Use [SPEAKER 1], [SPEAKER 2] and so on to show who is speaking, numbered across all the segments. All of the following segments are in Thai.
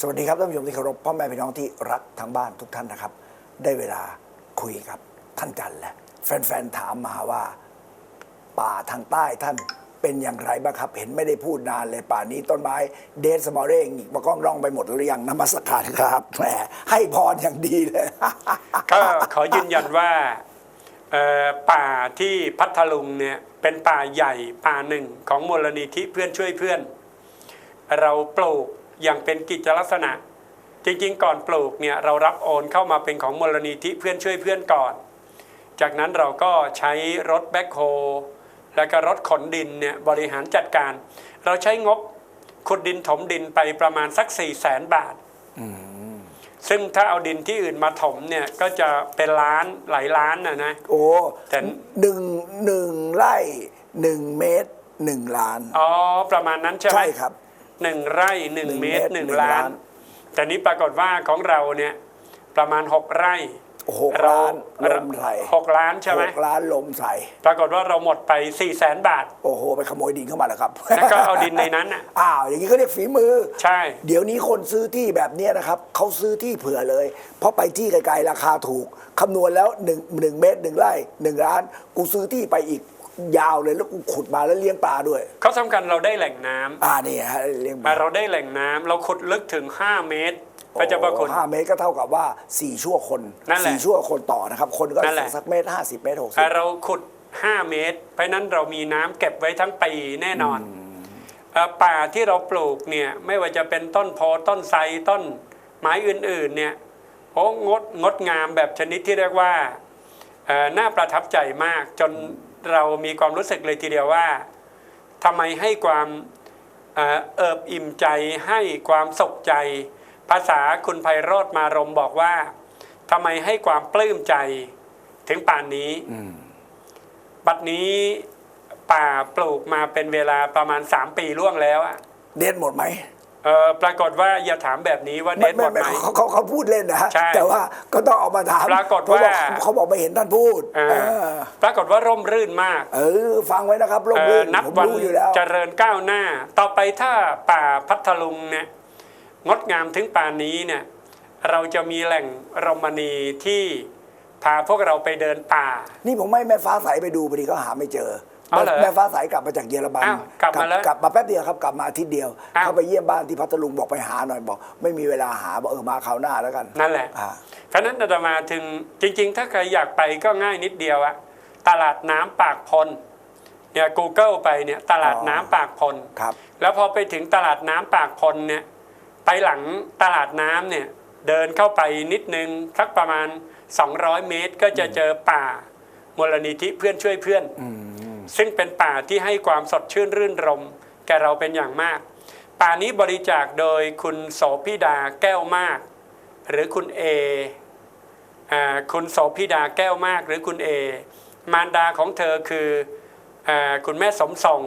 [SPEAKER 1] สวัสดีครับท่านผู้ชมที่เคารพพ่อแม่พี่น้องที่รักทั้งบ้านทุกท่านนะครับ ได้เวลาคุยกับท่านจันแล้วแฟนๆถามมาว่า ป่าทางใต้ท่านเป็นอย่างไรบ้างครับ เห็นไม่ได้พูดนานเลยป่านี้ต้นไม้เดสมอเร่งมากล้องร่องไปหมดหรือยังนมัสการครับแหมให้พรอย่างดีเลย
[SPEAKER 2] ก็ขอยืนยันว่าป่าที่พัทลุงเนี่ยเป็นป่าใหญ่ป่าหนึ่งของมูลนิธิเพื่อนช่วยเพื่อน เราปลูก อย่างเป็นกิจลักษณะ จริงๆ ก่อนปลูกเนี่ยเรารับโอนเข้ามาเป็นของมูลนิธิเพื่อนช่วยเพื่อนก่อน จากนั้นเราก็ใช้รถแบ็คโฮแล้วก็รถขนดินเนี่ยบริหารจัดการ เราใช้งบขุดดินถมดินไปประมาณสัก4ี่แสนบาทซึ่งถ้าเอาดินที่อื่นมาถมเนี่ยก็จะเป็นล้านหลายล้านนะนะ
[SPEAKER 1] โอ้
[SPEAKER 2] แต่
[SPEAKER 1] หนึ่งหนึ่งไร่หนึ่งเมตรหนึ่งล้าน
[SPEAKER 2] อ๋อประมาณนั้นใช่ไหม
[SPEAKER 1] ใช่ครับ
[SPEAKER 2] หนึ่งไร่หนึ่ง
[SPEAKER 1] หนึ่ง
[SPEAKER 2] เม
[SPEAKER 1] เม
[SPEAKER 2] ต
[SPEAKER 1] ต
[SPEAKER 2] ร
[SPEAKER 1] ร
[SPEAKER 2] หนึ่ง
[SPEAKER 1] หนึ่ง
[SPEAKER 2] ล้า
[SPEAKER 1] ล้านน
[SPEAKER 2] แต่นี้ปรากฏว่าของเราเนี่ยประมาณหกไร่
[SPEAKER 1] หกล้านลมใส่
[SPEAKER 2] หกล้านใช่ไหม
[SPEAKER 1] หกล้านลมใส่
[SPEAKER 2] ปรากฏว่าเราหมดไป4ี่แสนบาท
[SPEAKER 1] โอ้โห ไปขโมยดินเข้ามาแล้วครับ
[SPEAKER 2] แล้วก็เอาดินในนั้นน่ะ
[SPEAKER 1] อ้าว อย่างนี้เขาเรียกฝีมือ
[SPEAKER 2] ใช่
[SPEAKER 1] เดี๋ยวนี้คนซื้อที่แบบเนี้ยนะครับเขาซื้อที่เผื่อเลย เพราะไปที่ไกลๆราคาถูก คำนวณแล้วหนึ่งหนึ่งเมตรหนึ่งไร่หนึ่งล้าน กูซื้อที่ไปอีก ยาวเลยแล้วกูขุดมาแล้วเลี้ยงปลาด้วย
[SPEAKER 2] เขาสำคัญเราได้แหล่งน้ำ
[SPEAKER 1] อ่านี่ฮะเลี้ยงป
[SPEAKER 2] อะ
[SPEAKER 1] ลา
[SPEAKER 2] เราได้แหล่งน้ำเราขุดลึกถึง 5 เมตรพระเจ้าประคุณ
[SPEAKER 1] ห้าเมตรก็เท่ากับว่าสี่ชั่วคน
[SPEAKER 2] นั่นแหละ
[SPEAKER 1] สี่ชั่วคนต่อนะครับ คนก็
[SPEAKER 2] นั่นแหละ
[SPEAKER 1] สักเมตรห้าสิบเมตรหกสิบ
[SPEAKER 2] อะเราขุด 5 เมตร เพราะฉะนั้นเรามีน้ำเก็บไว้ทั้งปีแน่นอนเอ่อป่าที่เราปลูกเนี่ยไม่ว่าจะเป็นต้นโพต้นไทรต้นไม้อื่นๆเนี่ยโอ้งดงดงามแบบชนิดที่เรียกว่าเอ่อน่าประทับใจมากจน เรามีความรู้สึกเลยทีเดียวว่าทำไมให้ความเอ่อเอิบอิ่มใจให้ความสุขใจ ภาษาคุณไพโรธมารมบอกว่าทำไมให้ความปลื้มใจถึงป่านนี้บัดนี้ป่าปลูกมาเป็นเวลาประมาณ3ปีล่วงแล้วอะ
[SPEAKER 1] เด็ดหมดไหม
[SPEAKER 2] เออปรากฏว่าอย่าถามแบบนี้ว่าเด็ดหมดไหม
[SPEAKER 1] เขาเขาเขาพูดเล่นนะฮะ
[SPEAKER 2] ใช่
[SPEAKER 1] แต่ว่าก็ต้องออกมาถาม
[SPEAKER 2] ปรากฏ
[SPEAKER 1] เพะ
[SPEAKER 2] ว่า
[SPEAKER 1] เขาบอกไม่เห็นท่านพูด
[SPEAKER 2] เออ
[SPEAKER 1] เออ
[SPEAKER 2] ปรากฏว่าร่มรื่นมาก
[SPEAKER 1] เออ ฟังไว้นะครับลม
[SPEAKER 2] เอ
[SPEAKER 1] ลื่
[SPEAKER 2] อนนับ
[SPEAKER 1] ผม
[SPEAKER 2] วัน
[SPEAKER 1] รู้อยู่แล้ว
[SPEAKER 2] เจริญก้าวหน้า ต่อไปถ้าป่าพัทลุงเนี่ยงดงามถึงป่านนี้เนี่ยเราจะมีแหล่งรมณีที่พาพวกเราไปเดินป่า
[SPEAKER 1] นี่ผมไม่แม่ฟ้าใสไปดูพอดีก็หาไม่เจอ
[SPEAKER 2] เอาเหรอ
[SPEAKER 1] แม่ฟ้าใสกลับมาจากเยอรมัน
[SPEAKER 2] อ้าวกลับมาแล้ว
[SPEAKER 1] กลับมาแป๊บเดียวครับกลับมาอาทิตย์เดียว
[SPEAKER 2] อ้าว
[SPEAKER 1] เขาไปเยี่ยมบ้านที่พัทลุงบอกไปหาหน่อยบอก ไม่มีเวลาหาบอกเออมาคราวหน้าแล้วกัน
[SPEAKER 2] นั่นแหละ
[SPEAKER 1] อ่า
[SPEAKER 2] เพราะฉะนั้นอาตมาถึงจริง ๆ ถ้าใครอยากไปก็ง่ายนิดเดียวอะตลาดน้ำปากพลเนี่ย Google ไปเนี่ยตลาดน้ำปากพล
[SPEAKER 1] ครับ
[SPEAKER 2] แล้วพอไปถึงตลาดน้ำปากพลเนี่ยไปหลังตลาดน้ำเนี่ยเดินเข้าไปนิดนึงสักประมาณ 200 เมตรก็จะเจอป่ามูลนิธิเพื่อนช่วยเพื่อน ซึ่งเป็นป่าที่ให้ความสดชื่นรื่นรม แก่เราเป็นอย่างมาก ป่านี้บริจาคโดยคุณโสพิดาแก้วมาก หรือคุณเอคุณโสพิดาแก้วมาก หรือคุณเอมารดาของเธอคืออคุณแม่สมทรง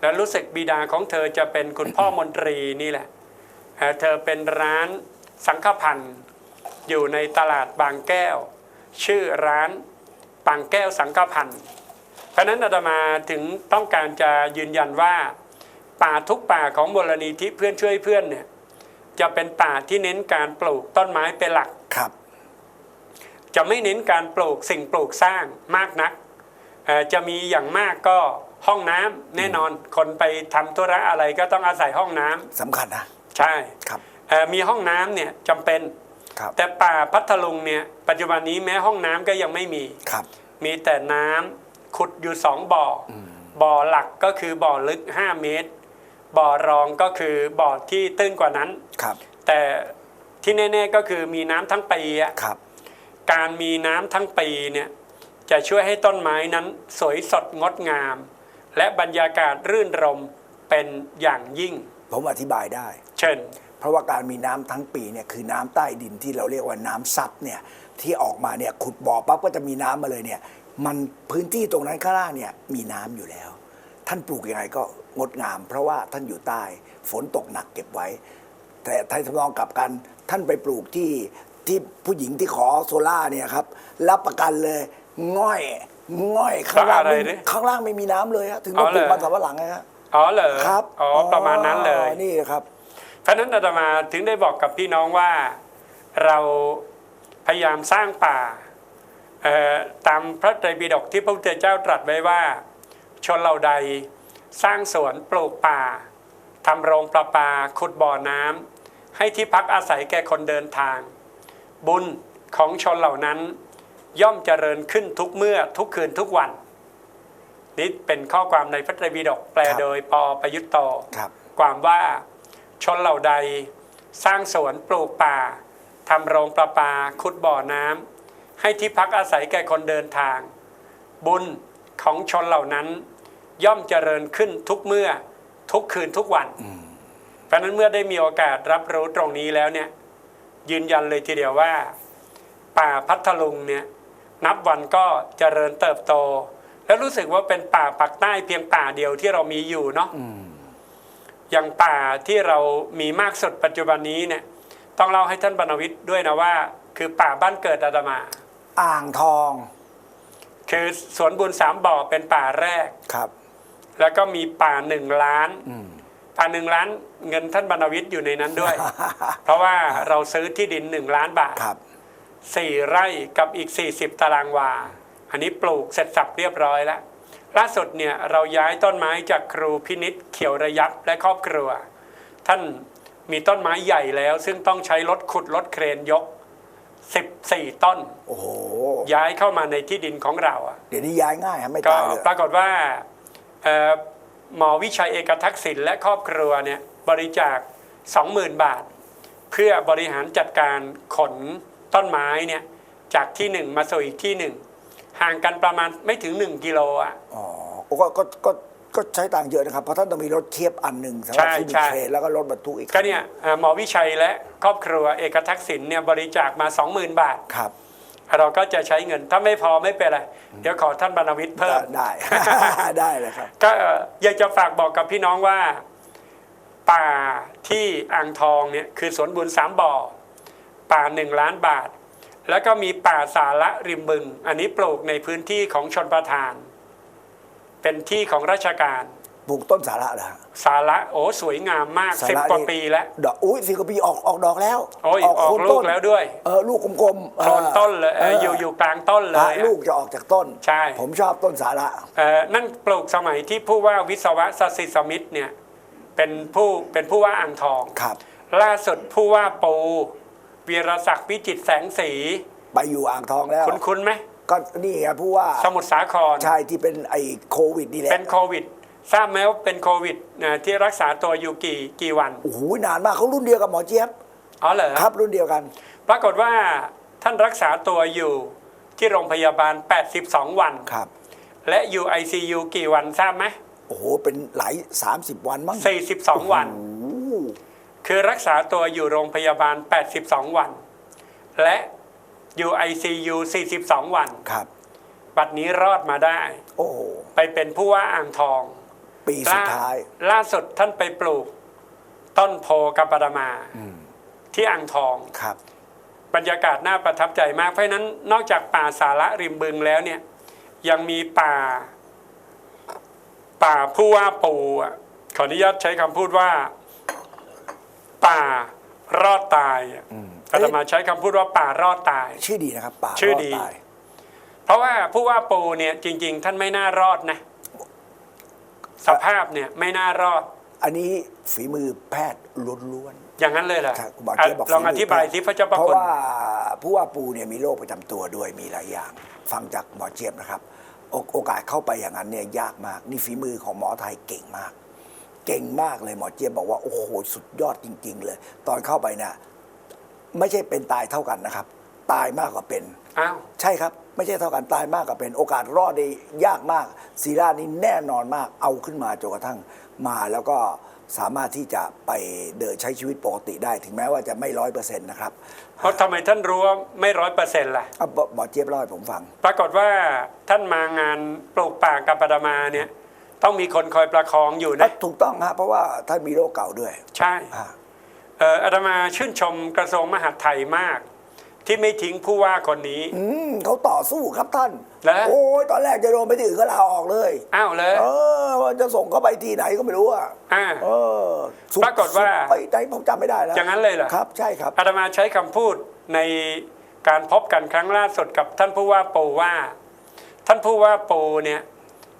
[SPEAKER 2] และรู้สึกบิดาของเธอจะเป็นคุณพ่อมนตรีนี่แหละเอ่อเธอเป็นร้านสังฆพันธ์อยู่ในตลาดบางแก้ว ชื่อร้านบางแก้วสังฆพันธ์ เพราะฉะนั้นอาตมาถึงต้องการจะยืนยันว่าป่าทุกป่าของมูลนิธิเพื่อนช่วยเพื่อนเนี่ยจะเป็นป่าที่เน้นการปลูกต้นไม้เป็นหลัก
[SPEAKER 1] ครับ
[SPEAKER 2] จะไม่เน้นการปลูกสิ่งปลูกสร้างมากนักเอ่อจะมีอย่างมากก็ห้องน้ำแน่นอนคนไปทำธุระอะไรก็ต้องอาศัยห้องน้ำ
[SPEAKER 1] สำคัญนะ
[SPEAKER 2] ใช่
[SPEAKER 1] ครับ
[SPEAKER 2] เอ่อมีห้องน้ำเนี่ยจำเป็น
[SPEAKER 1] ครับ
[SPEAKER 2] แต่ป่าพัทลุงเนี่ยปัจจุบันนี้แม้ห้องน้ำก็ยังไม่มี
[SPEAKER 1] ครับ
[SPEAKER 2] มีแต่น้ำ ขุดอยู่สองบ่ออบ่อหลักก็คือบ่อลึก 5 เมตร บ่อรองก็คือบ่อที่ตื้นกว่านั้น
[SPEAKER 1] ครับ
[SPEAKER 2] แต่ที่แน่ๆก็คือมีน้ำทั้งปีอะ
[SPEAKER 1] ครับ
[SPEAKER 2] การมีน้ำทั้งปีเนี่ยจะช่วยให้ต้นไม้นั้นสวยสดงดงาม และบรรยากาศรื่นรมเป็นอย่างยิ่ง
[SPEAKER 1] ผมอธิบายได้
[SPEAKER 2] เช่น
[SPEAKER 1] เพราะว่าการมีน้ำทั้งปีเนี่ยคือน้ำใต้ดินที่เราเรียกว่าน้ำซับเนี่ยที่ออกมาเนี่ยขุดบ่อปั๊บก็จะมีน้ำมาเลยเนี่ย มันพื้นที่ตรงนั้นข้างล่างเนี่ยมีน้ำอยู่แล้ว ท่านปลูกยังไงก็งดงาม เพราะว่าท่านอยู่ใต้ฝนตกหนักเก็บไว้ แต่ไทยทำนองกลับกัน ท่านไปปลูกที่ที่ผู้หญิงที่ขอโซล่าเนี่ยครับรับประกันเลยง่อยง่อยข้างล่าง
[SPEAKER 2] อะไร
[SPEAKER 1] ไม่
[SPEAKER 2] เนี่ย
[SPEAKER 1] ข้างล่างไม่มีน้ำเลยฮะถึง
[SPEAKER 2] อ๋
[SPEAKER 1] ต้อ
[SPEAKER 2] อง
[SPEAKER 1] ปลูก
[SPEAKER 2] เหรอ
[SPEAKER 1] มันสำปะหลังไงฮะ
[SPEAKER 2] อ๋อเหรอ
[SPEAKER 1] ครับ
[SPEAKER 2] อ๋อประมาณนั้นเลย
[SPEAKER 1] นี่ครับ
[SPEAKER 2] เพราะฉะนั้นอาตมาถึงได้บอกกับพี่น้องว่าเราพยายามสร้างป่าเอ่อ ตามพระไตรปิฎกที่พระพุทธเจ้าตรัสไว้ว่า ชนเหล่าใดสร้างสวนปลูกป่าทำโรงประปาขุดบ่อน้ำให้ที่พักอาศัยแก่คนเดินทาง บุญของชนเหล่านั้น ย่อมเจริญขึ้นทุกเมื่อทุกคืนทุกวัน นี่เป็นข้อความในพระไตรปิฎกแปล
[SPEAKER 1] ครับ
[SPEAKER 2] โดยปอประยุตโต
[SPEAKER 1] ครับ
[SPEAKER 2] ความว่าชนเหล่าใด สร้างสวนปลูกป่าทำโรงประปาขุดบ่อน้ำ ให้ที่พักอาศัยแก่คนเดินทาง บุญของชนเหล่านั้น ย่อมเจริญขึ้นทุกเมื่อทุกคืนทุกวันเพราะฉะนั้นเมื่อได้มีโอกาสรับรู้ตรงนี้แล้วเนี่ย ยืนยันเลยทีเดียวว่า ป่าพัทลุงเนี่ยนับวันก็เจริญเติบโต แล้วรู้สึกว่าเป็นป่าปักใต้เพียงป่าเดียวที่เรามีอยู่เนาะอย่างป่าที่เรามีมากสุดปัจจุบันนี้เนี่ย ต้องเล่าให้ท่านบรรณวิทย์ด้วยนะว่า คือป่าบ้านเกิดอาตมา
[SPEAKER 1] อ่างทอง
[SPEAKER 2] คือสวนบุญสามบ่อเป็นป่าแรก
[SPEAKER 1] ครับ
[SPEAKER 2] แล้วก็มีป่าหนึ่งล้าน
[SPEAKER 1] อืม
[SPEAKER 2] ป่าหนึ่งล้านเงินท่านบรรณวิทย์อยู่ในนั้นด้วย เพราะว่าเราซื้อที่ดินหนึ่งล้านบาท
[SPEAKER 1] ครับ
[SPEAKER 2] สี่ไร่กับอีก 40 ตารางวา อันนี้ปลูกเสร็จสับเรียบร้อยแล้ว ล่าสุดเนี่ยเราย้ายต้นไม้จากครูพินิษเขียวระยับและครอบครัว ท่านมีต้นไม้ใหญ่แล้ว ซึ่งต้องใช้รถขุดรถเครนยก 14 ต้น
[SPEAKER 1] โอ้โห
[SPEAKER 2] ย้ายเข้ามาในที่ดินของเราอะ
[SPEAKER 1] เดี๋ยวนี้ย้ายง่ายฮะไม่
[SPEAKER 2] ก็
[SPEAKER 1] ตายเลย
[SPEAKER 2] ปรากฏว่าเอ่อหมอวิชัยเอกทักษิณและครอบครัวเนี่ยบริจาค 20,000 บาท เพื่อบริหารจัดการขนต้นไม้เนี่ยจากที่หนึ่งมาสู่อีกที่หนึ่งห่างกันประมาณไม่ถึง 1 กิโลอะ
[SPEAKER 1] อ๋อโอ้ก็ก็ก็ ก็ใช้ตังค์เยอะนะครับ เพราะท่านต้องมีรถเทียบอันหนึ่งสำหรับ
[SPEAKER 2] ใช่
[SPEAKER 1] ที่มี
[SPEAKER 2] ใช่
[SPEAKER 1] เครนแล้วก็รถบรรทุกอีก
[SPEAKER 2] ก็เนี่ยเอ่อหมอวิชัยและครอบครัวเอกทักษิณเนี่ยบริจาคมา 20,000 บาท
[SPEAKER 1] ครับ
[SPEAKER 2] เราก็จะใช้เงินถ้าไม่พอไม่เป็นไร เดี๋ยวขอท่านบรรณวิทย์เพิ่ม
[SPEAKER 1] ได้ ได้เลยครับ
[SPEAKER 2] ก็อยากจะฝากบอกกับพี่น้องว่า ป่าที่อ่างทองเนี่ยคือสวนบุญสามบ่อ ป่าหนึ่งล้านบาท แล้วก็มีป่าสาระริมบึง อันนี้ปลูกในพื้นที่ของชนประทาน เป็นที่ของราชการ
[SPEAKER 1] ปลูกต้นสาระเหรอฮะ
[SPEAKER 2] สาระโอ้สวยงามมาก
[SPEAKER 1] สา
[SPEAKER 2] สิบ
[SPEAKER 1] ระ
[SPEAKER 2] กว่า
[SPEAKER 1] นี่
[SPEAKER 2] ปีแล้ว
[SPEAKER 1] ดอกอุ้ยสิบกว่าปีออกออกดอกแล้ว
[SPEAKER 2] โอ้ยออก
[SPEAKER 1] โคน
[SPEAKER 2] ลูกแล้วด้วย
[SPEAKER 1] เออลูกกลมๆ
[SPEAKER 2] โคนต้นเลยเอออยู่อยู่กลางต้นเล
[SPEAKER 1] อะ
[SPEAKER 2] ยอะ
[SPEAKER 1] ลูกจะออกจากต้น
[SPEAKER 2] ใช่
[SPEAKER 1] ผมชอบต้นสาระ
[SPEAKER 2] เอ่อนั่นปลูกสมัยที่ผู้ว่าวิศวะสสิสมิตรเนี่ยเป็นผู้เป็นผู้ว่าอ่างทอง
[SPEAKER 1] ครับ
[SPEAKER 2] ล่าสุดผู้ว่าปูวีรศักดิ์วิจิตรแสงสี
[SPEAKER 1] ไปอยู่อ่างทองแล้ว
[SPEAKER 2] คุณคุณไหม
[SPEAKER 1] ก็นี่ไงผู้ว่า
[SPEAKER 2] สมุทรสาคร
[SPEAKER 1] ใช่ที่เป็นไอ้โควิดนี่แหละ
[SPEAKER 2] เป็นโควิด ทราบไหมว่าเป็นโควิดนะที่รักษาตัวอยู่กี่กี่วัน
[SPEAKER 1] โอ้โหนานมากเขารุ่นเดียวกับหมอเจี๊ยบ
[SPEAKER 2] อ๋อเหรอ
[SPEAKER 1] ครับรุ่นเดียวกัน
[SPEAKER 2] ปรากฏว่าท่านรักษาตัวอยู่ที่โรงพยาบาล 82 วัน
[SPEAKER 1] ครับ
[SPEAKER 2] และอยู่ ICU กี่วันทราบไหม
[SPEAKER 1] โอ้โหเป็นหลาย 30 วันมั้ง
[SPEAKER 2] 42 วัน
[SPEAKER 1] โอ้โห
[SPEAKER 2] คือรักษาตัวอยู่โรงพยาบาล 82 วัน และ อยู่ ICU 42 วัน
[SPEAKER 1] ครับ
[SPEAKER 2] บัดนี้รอดมาได้
[SPEAKER 1] โอ้โห
[SPEAKER 2] ไปเป็นผู้ว่าอ่างทอง
[SPEAKER 1] ปีสุดท้าย
[SPEAKER 2] ล่ล่าสุดท่านไปปลูก ต้นโพกับปรมา
[SPEAKER 1] อืม
[SPEAKER 2] ที่อ่างทอง
[SPEAKER 1] ครับ
[SPEAKER 2] บรรยากาศน่าประทับใจมาก เพราะฉะนั้นนอกจากป่าสาระริมบึงแล้วเนี่ย ยังมีป่า ป่าผู้ว่าปูอะขออนุญาตใช้คำพูดว่า ป่ารอดตายอะ
[SPEAKER 1] อืม
[SPEAKER 2] อาตมาใช้คำพูดว่าป่ารอดตาย
[SPEAKER 1] ชื่อดีนะครับป่า
[SPEAKER 2] ชื่อ
[SPEAKER 1] รอ
[SPEAKER 2] ดี
[SPEAKER 1] ตาย
[SPEAKER 2] เพราะว่าผู้ว่าปูเนี่ยจริง ๆ ท่านไม่น่ารอดนะ สภาพเนี่ยไม่น่ารอด
[SPEAKER 1] อันนี้ฝีมือแพทย์ล้วน
[SPEAKER 2] อย่างนั้นเลยเหรอ
[SPEAKER 1] ๆครับคุณหมอ
[SPEAKER 2] อะ
[SPEAKER 1] เจี๊ยบบอก
[SPEAKER 2] ลองอธิบาย
[SPEAKER 1] ฝีมื
[SPEAKER 2] สิพระเจ้าประ
[SPEAKER 1] เพราะ
[SPEAKER 2] คุณ
[SPEAKER 1] ว่าผู้ว่าปูเนี่ยมีโรคประจำตัวด้วยมีหลายอย่าง ฟังจากหมอเจี๊ยบนะครับ โอโอกาสเข้าไปอย่างนั้นเนี่ยยากมากนี่ฝีมือของหมอไทยเก่งมาก เก่งมากเลยหมอเจี๊ยบบอกว่าโอ้โหสุดยอดจริง ๆ เลย ตอนเข้าไปเนี่ย ไม่ใช่เป็นตายเท่ากันนะครับ ตายมากกว่าเป็น
[SPEAKER 2] อ้าว
[SPEAKER 1] ใช่ครับ ไม่ใช่เท่ากันตายมากกว่าเป็น โอกาสรอดได้ยากมากซีรานี่แน่นอนมากเอาขึ้นมาจนกระทั่งมาแล้วก็สามารถที่จะไปเดินใช้ชีวิตปกติได้ ถึงแม้ว่าจะไม่ร้อยเปอร์เซ็นต์นะครับ
[SPEAKER 2] เพราะทำไมท่านรู้ว่าไม่ร้อยเปอร์เซ็นต์ล่ะ
[SPEAKER 1] อะหมอหมอเจี๊ยบเล่าให้ผมฟัง
[SPEAKER 2] ปรากฏว่าท่านมางานปลูกป่ากับปดมาเนี่ย ต้องมีคนคอยประคองอยู่นะ
[SPEAKER 1] ถูกต้องฮะเพราะว่าท่านมีโรคเก่าด้วย
[SPEAKER 2] ใช่
[SPEAKER 1] อ่า
[SPEAKER 2] เอ่ออาตมาชื่นชมกระทรวงมหาดไทยมาก ที่ไม่ทิ้งผู้ว่าคนนี้
[SPEAKER 1] อืมเขาต่อสู้ครับท่าน
[SPEAKER 2] แล้ว
[SPEAKER 1] โอ้ยตอนแรกจะโดนไปที่อื่นก็ลาออกเลย
[SPEAKER 2] อ้าวเลย
[SPEAKER 1] เออว่าจะส่งเขาไปที่ไหนก็ไม่รู้อะ
[SPEAKER 2] อ่า
[SPEAKER 1] เออสุ
[SPEAKER 2] ปรากฏว่า
[SPEAKER 1] ไปไหนผมจำไม่ได้แล้ว
[SPEAKER 2] อย่างนั้นเลยเหรอ
[SPEAKER 1] ครับ ใช่ครับ
[SPEAKER 2] อาตมาใช้คำพูดในการพบกันครั้งล่าสุดกับท่านผู้ว่าปูว่า ท่านผู้ว่าปูเนี่ย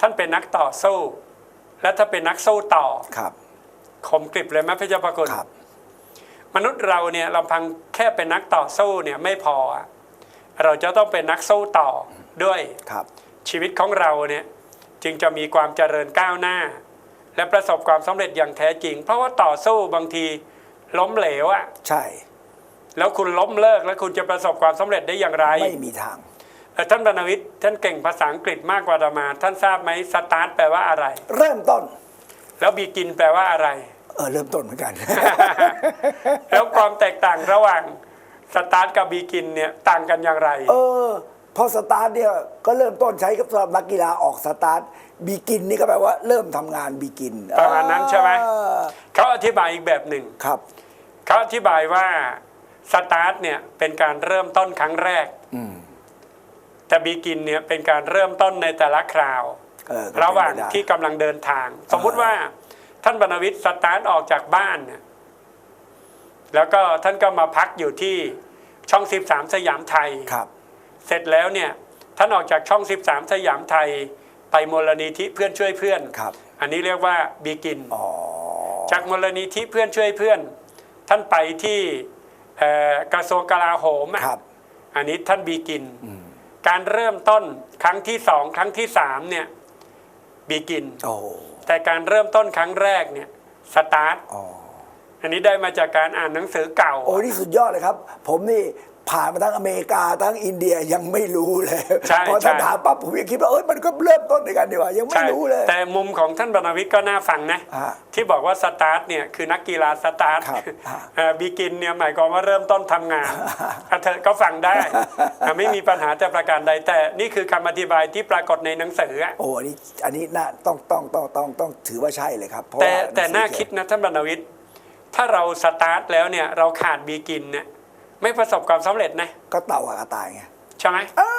[SPEAKER 2] ท่านเป็นนักต่อสู้ และถ้าเป็นนักสู้ต่อ
[SPEAKER 1] ครับ
[SPEAKER 2] คมกริบเลยไหมพระเจ้าประคุณ
[SPEAKER 1] ครับ
[SPEAKER 2] มนุษย์เราเนี่ยลำพังแค่เป็นนักต่อสู้เนี่ยไม่พออะเราจะต้องเป็นนักสู้ต่อด้วย
[SPEAKER 1] ครับ
[SPEAKER 2] ชีวิตของเราเนี่ยจึงจะมีความเจริญก้าวหน้า และประสบความสำเร็จอย่างแท้จริง เพราะว่าต่อสู้บางทีล้มเหลวอะ
[SPEAKER 1] ใช่
[SPEAKER 2] แล้วคุณล้มเลิกแล้วคุณจะประสบความสำเร็จได้อย่างไร
[SPEAKER 1] ไม่มีทาง
[SPEAKER 2] เอ่อท่านบรรณวิทย์ท่านเก่งภาษาอังกฤษมากกว่าอาตมา ท่านทราบไหมสตาร์ทแปลว่าอะไร
[SPEAKER 1] เริ่มต้น
[SPEAKER 2] แล้วบีกินแปลว่าอะไร
[SPEAKER 1] เออเริ่มต้นเหมือนกัน
[SPEAKER 2] แล้วความแตกต่างระหว่างสตาร์ทกับบีกินเนี่ยต่างกันอย่างไร
[SPEAKER 1] เออ พอสตาร์ทเนี่ยก็เริ่มต้นใช้กับสำหรับนักกีฬาออกสตาร์ทบีกินนี่ก็แปลว่าเริ่มทำงานบีกิน
[SPEAKER 2] ประมาณนั้นใช่ไหม เขาอธิบายอีกแบบหนึ่ง
[SPEAKER 1] ครับ
[SPEAKER 2] เขาอธิบายว่าสตาร์ทเนี่ยเป็นการเริ่มต้นครั้งแรก
[SPEAKER 1] อืม
[SPEAKER 2] แต่บีกินเนี่ยเป็นการเริ่มต้นในแต่ละคราว
[SPEAKER 1] เออก็เป็น
[SPEAKER 2] ระหว่าง
[SPEAKER 1] ไปได้
[SPEAKER 2] ที่กำลังเดินทาง สมมุติว่า ท่านบรรณวิทย์สตาร์ทออกจากบ้านเนี่ยแล้วก็ท่านก็มาพักอยู่ที่ช่อง 13 สยามไทย
[SPEAKER 1] ครับ
[SPEAKER 2] เสร็จแล้วเนี่ยท่านออกจากช่อง 13 สยามไทย ไปมูลนิธิเพื่อนช่วยเพื่อน
[SPEAKER 1] ครับ
[SPEAKER 2] อันนี้เรียกว่าบีกิน
[SPEAKER 1] อ๋อ
[SPEAKER 2] จากมูลนิธิเพื่อนช่วยเพื่อน ท่านไปที่เอ่อกระทรวงกลาโหมอะ
[SPEAKER 1] ครับ
[SPEAKER 2] อันนี้ท่านบีกินการเริ่มต้นครั้งที่สองครั้งที่สามเนี่ยบีกิน
[SPEAKER 1] โอ้
[SPEAKER 2] แต่การเริ่มต้นครั้งแรกเนี่ยสตาร์ท
[SPEAKER 1] อ๋อ
[SPEAKER 2] อันนี้ได้มาจากการอ่านหนังสือเก่า
[SPEAKER 1] โอ้นี่สุดยอดเลยครับ ผมนี่ ผ่านมาทั้งอเมริกาทั้งอินเดียยังไม่รู้เลย
[SPEAKER 2] ใช่
[SPEAKER 1] พอท่าน
[SPEAKER 2] ใช่
[SPEAKER 1] ถามปั๊บผมยังคิดว่าเอ้ยมันก็เริ่มต้นด้วยกันดีกว่ายังไม่
[SPEAKER 2] ใช่
[SPEAKER 1] รู้เลย
[SPEAKER 2] แต่มุมของท่านบรรณวิทย์ก็น่าฟังนะ
[SPEAKER 1] ฮะ
[SPEAKER 2] ที่บอกว่าสตาร์ทเนี่ยคือนักกีฬาสตาร์ท
[SPEAKER 1] ครับฮะ
[SPEAKER 2] บีกินเนี่ยหมายความว่าเริ่มต้นทำงานอะเธอก็ฟังได้อะไม่มีปัญหาแต่ประการใดแต่นี่คือคำอธิบายที่ปรากฏในหนังสืออะ
[SPEAKER 1] โอ้อันนี้อันนี้น่าต้องต้องต้องต้องต้องถือว่าใช่เลยครับเพราะ
[SPEAKER 2] แต่
[SPEAKER 1] ว่า
[SPEAKER 2] แต่น่าคิดนะท่านบรรณวิทย์ถ้าเราสตาร์ทแล้วเนี่ยเราขาดบีกินเนี่ย ไม่ประสบความสำเร็จนะ
[SPEAKER 1] ก็เต่ากับกระต่ายไง
[SPEAKER 2] ใช่ไหม
[SPEAKER 1] อ้า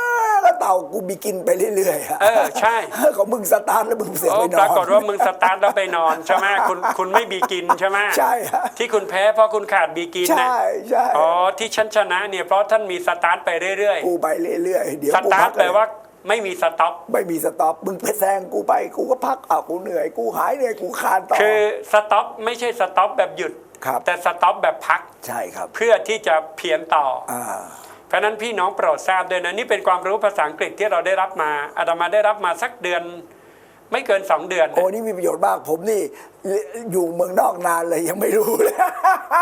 [SPEAKER 1] ก็เต่ากูบีกินไปเรื่อยๆอะ
[SPEAKER 2] เออใช่
[SPEAKER 1] ของมึงสตาร์ทแล้วมึงเสีย
[SPEAKER 2] โอ้
[SPEAKER 1] ไปนอน
[SPEAKER 2] ปรากฏว่ามึงสตาร์ทแล้วไปนอนใช่ไหมคุณคุณไม่บีกินใช่ไหม
[SPEAKER 1] ใช่ฮะ
[SPEAKER 2] ที่คุณแพ้เพราะคุณขาดบีกินนะ
[SPEAKER 1] ใช่ใช่
[SPEAKER 2] อ๋อที่ฉันชนะเนี่ยเพราะท่านมีสตาร์ทไปเรื่อย
[SPEAKER 1] กูไปเรื่อยๆเดี๋ยว
[SPEAKER 2] ๆส
[SPEAKER 1] กู
[SPEAKER 2] ตา
[SPEAKER 1] พั
[SPEAKER 2] ร์ท
[SPEAKER 1] ก
[SPEAKER 2] แปลว่าไม่มีสต็อป
[SPEAKER 1] ไม่มีสต็อปมึงไปแซงกูไปกูก็พักอะกูเหนื่อยกูหายเหนื่อยกูคานต่อ
[SPEAKER 2] คือสต็อปไม่ใช่สต็อปแบบหยุด
[SPEAKER 1] ครับ
[SPEAKER 2] แต่สต็อปแบบพัก
[SPEAKER 1] ใช่ครับ
[SPEAKER 2] เพื่อที่จะเพียรต่อ
[SPEAKER 1] อ่า
[SPEAKER 2] เพราะฉะนั้นพี่น้องโปรดทราบด้วยนะนี่เป็นความรู้ภาษาอังกฤษที่เราได้รับมาอาตมาได้รับมาสักเดือนไม่เกินสองเดือน
[SPEAKER 1] โอ้นี่มีประโยชน์มากผมนี่อยู่เมืองนอกนานเลยยังไม่รู้เลย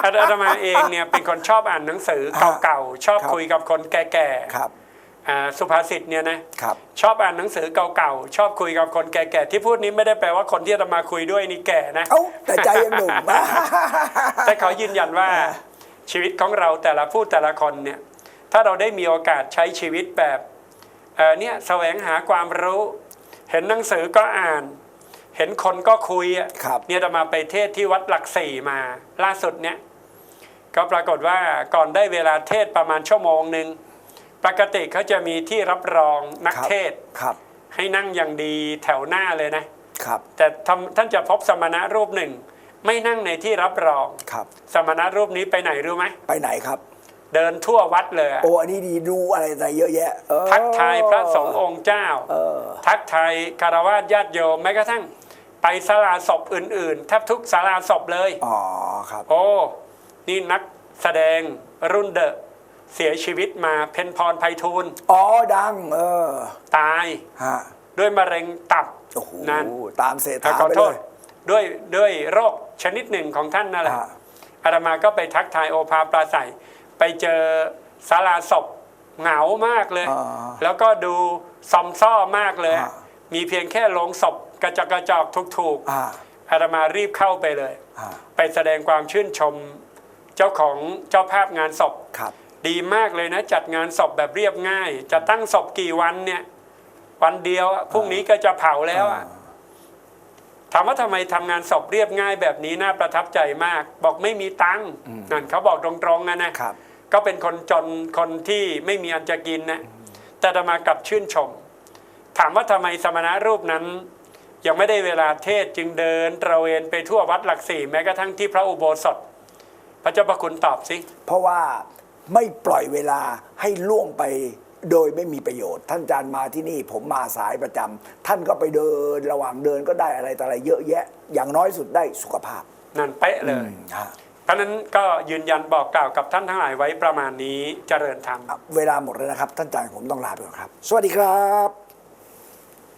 [SPEAKER 2] อาตมาเองเนี่ยเป็นคนชอบอ่านหนังสือเก่าๆชอบ
[SPEAKER 1] ครับ
[SPEAKER 2] คุยกับคนแก่
[SPEAKER 1] ครับ
[SPEAKER 2] ๆอ่า สุภาษิตเนี่ยนะครับชอบอ่านหนังสือเก่าๆ ชอบคุยกับคนแก่ๆ ที่พูดนี้ไม่ได้แปลว่าคนที่อาตมาคุยด้วยนี่แก่นะ
[SPEAKER 1] เอ้าแต่ใจยังหนุ่ม
[SPEAKER 2] แต่เขายืนยันว่าชีวิตของเราแต่ละผู้แต่ละคนเนี่ยถ้าเราได้มีโอกาสใช้ชีวิตแบบเอ่อเนี่ยแสวงหาความรู้ เห็นหนังสือก็อ่าน เห็นคนก็คุยอะ
[SPEAKER 1] ครับ
[SPEAKER 2] เนี่ยจะมาไปเทศที่วัดหลักสี่มา ล่าสุดเนี่ยก็ปรากฏว่าก่อนได้เวลาเทศประมาณชั่วโมงหนึ่ง ปกติเขาจะมีที่รับรองนัก
[SPEAKER 1] ครับ
[SPEAKER 2] เทศ
[SPEAKER 1] ครับ
[SPEAKER 2] ให้นั่งอย่างดีแถวหน้าเลยนะ
[SPEAKER 1] ครับ
[SPEAKER 2] แต่ทำท่านจะพบสมณะรูปหนึ่ง ไม่นั่งในที่รับรอง
[SPEAKER 1] ครับ
[SPEAKER 2] สมณะรูปนี้ไปไหนรู้ไหม
[SPEAKER 1] ไปไหนครับ
[SPEAKER 2] เดินทั่ววัดเลยอะ
[SPEAKER 1] โอ้ อันนี้ดีดูอะไรอะไรเยอะแยะเออ
[SPEAKER 2] ทักทายพระสงฆ์องค์เจ้า
[SPEAKER 1] เออ
[SPEAKER 2] ทักทายคารวะญาติโยมแม้กระทั่ง ไปศาลาศพอื่นๆแทบทุกศาลาศพเลย
[SPEAKER 1] อ๋อ ครับ
[SPEAKER 2] โอ้ นี่นักแสดงรุ่นเดอะ เสียชีวิตมาเพนพรไพฑูรย์
[SPEAKER 1] อ๋อดัง เออ
[SPEAKER 2] ตาย
[SPEAKER 1] ฮะ
[SPEAKER 2] ด้วยมะเร็งตับ
[SPEAKER 1] โอ้โห
[SPEAKER 2] นั่น
[SPEAKER 1] ตามเศรษ
[SPEAKER 2] ขอ
[SPEAKER 1] ฐา
[SPEAKER 2] ขอ
[SPEAKER 1] ไป
[SPEAKER 2] โท
[SPEAKER 1] เล
[SPEAKER 2] ษ
[SPEAKER 1] ย
[SPEAKER 2] ด้วยด้วยโรคชนิดหนึ่งของท่านนั่นแหละ
[SPEAKER 1] ฮะ
[SPEAKER 2] อาตมาก็ไปทักทายโอภาปราศัย ไปเจอศาลาศพเหงามากเลย
[SPEAKER 1] อ่า
[SPEAKER 2] แล้วก็ดูซอมซ่อมากเลย
[SPEAKER 1] อ่า
[SPEAKER 2] มีเพียงแค่โลงศพกระจอกกระจอกถูก
[SPEAKER 1] อ่า
[SPEAKER 2] ๆอาตมารีบเข้าไปเลย
[SPEAKER 1] อ่า
[SPEAKER 2] ไปแสดงความชื่นชม เจ้าของเจ้าภาพงานศพ
[SPEAKER 1] ครับ
[SPEAKER 2] ดีมากเลยนะ จัดงานศพแบบเรียบง่าย จะตั้งศพกี่วันเนี่ย วันเดียวอะพรุ่งนี้ก็จะเผาแล้วอะถามว่าทำไมทำงานศพเรียบง่ายแบบนี้น่าประทับใจมาก บอกไม่มีตังค์นั่นเขาบอกตรงๆนะนะครับก็เป็นคนจนคนที่ไม่มีอันจะกินนะแต่อาตมากลับชื่นชม ถามว่าทำไมสมณะรูปนั้น ยังไม่ได้เวลาเทศจึงเดินตระเวนไปทั่ววัดหลักสี่แม้กระทั่งที่พระอุโบสถ พระเจ้าประคุณตอบสิ
[SPEAKER 1] เพราะว่า ไม่ปล่อยเวลาให้ล่วงไปโดยไม่มีประโยชน์ ท่านอาจารย์มาที่นี่ผมมาสายประจำท่านก็ไปเดินระหว่างเดินก็ได้อะไรต่ออะไรเยอะแยะ อย่างน้อยสุดได้สุขภาพ
[SPEAKER 2] นั่นเป๊ะเลย
[SPEAKER 1] ฮะ
[SPEAKER 2] เพราะฉะนั้นก็ยืนยันบอกกล่าวกับท่านทั้งหลายไว้ประมาณนี้เจริญธรรม
[SPEAKER 1] เวลาหมดแล้วนะครับ ท่านอาจารย์ผมต้องลาไปก่อนครับ สวัสดีครับ